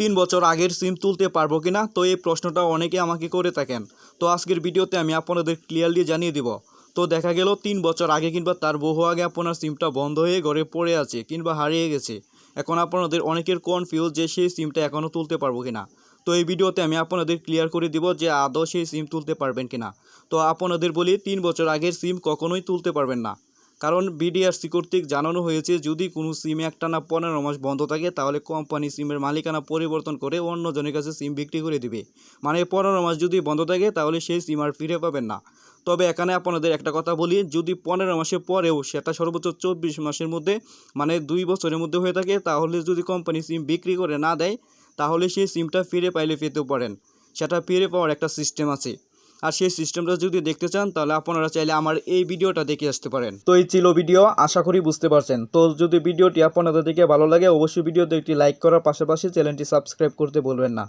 তিন বছর আগের সিম তুলতে পারব কি না? তো এই প্রশ্নটা অনেকে আমাকে করে থাকেন। তো আজকের ভিডিওতে আমি আপনাদের ক্লিয়ারলি জানিয়ে দিব। তো দেখা গেল তিন বছর আগে কিংবা তার বহু আগে আপনার সিমটা বন্ধ হয়ে ঘরে পড়ে আছে কিংবা হারিয়ে গেছে। এখন আপনাদের অনেকের কনফিউজ যে সেই সিমটা এখনও তুলতে পারব কিনা তো এই ভিডিওতে আমি আপনাদের ক্লিয়ার করে দিব যে আদৌ সেই সিম তুলতে পারবেন কিনা তো আপনাদের বলি, তিন বছর আগের সিম কখনোই তুলতে পারবেন না। কারণ বিডিআরসি কর্তৃক জানানো হয়েছে, যদি কোনো সিম একটানা পনেরো মাস বন্ধ থাকে, তাহলে কোম্পানি সিমের মালিকানা পরিবর্তন করে অন্যজনের কাছে সিম বিক্রি করে দিবে। মানে পনেরো মাস যদি বন্ধ থাকে, তাহলে সেই সিম আর ফিরে পাবেন না। তবে এখানে আপনাদের একটা কথা বলি, যদি পনেরো মাসের পরেও সেটা সর্বোচ্চ চব্বিশ মাসের মধ্যে মানে দুই বছরের মধ্যে হয়ে থাকে, তাহলে যদি কোম্পানি সিম বিক্রি করে না দেয়, তাহলে সেই সিমটা ফিরে পাইলে পেতেও পারেন। সেটা ফিরে পাওয়ার একটা সিস্টেম আছে। আর সেই সিস্টেমটা যদি দেখতে চান, তাহলে আপনারা চাইলে আমার এই ভিডিওটা দেখে আসতে পারেন। তো এই ছিল ভিডিও, আশা করি বুঝতে পারছেন। তো যদি ভিডিওটি আপনাদের দেখে ভালো লাগে, অবশ্যই ভিডিওতে একটি লাইক করার পাশাপাশি চ্যানেলটি সাবস্ক্রাইব করতে বলবেন না।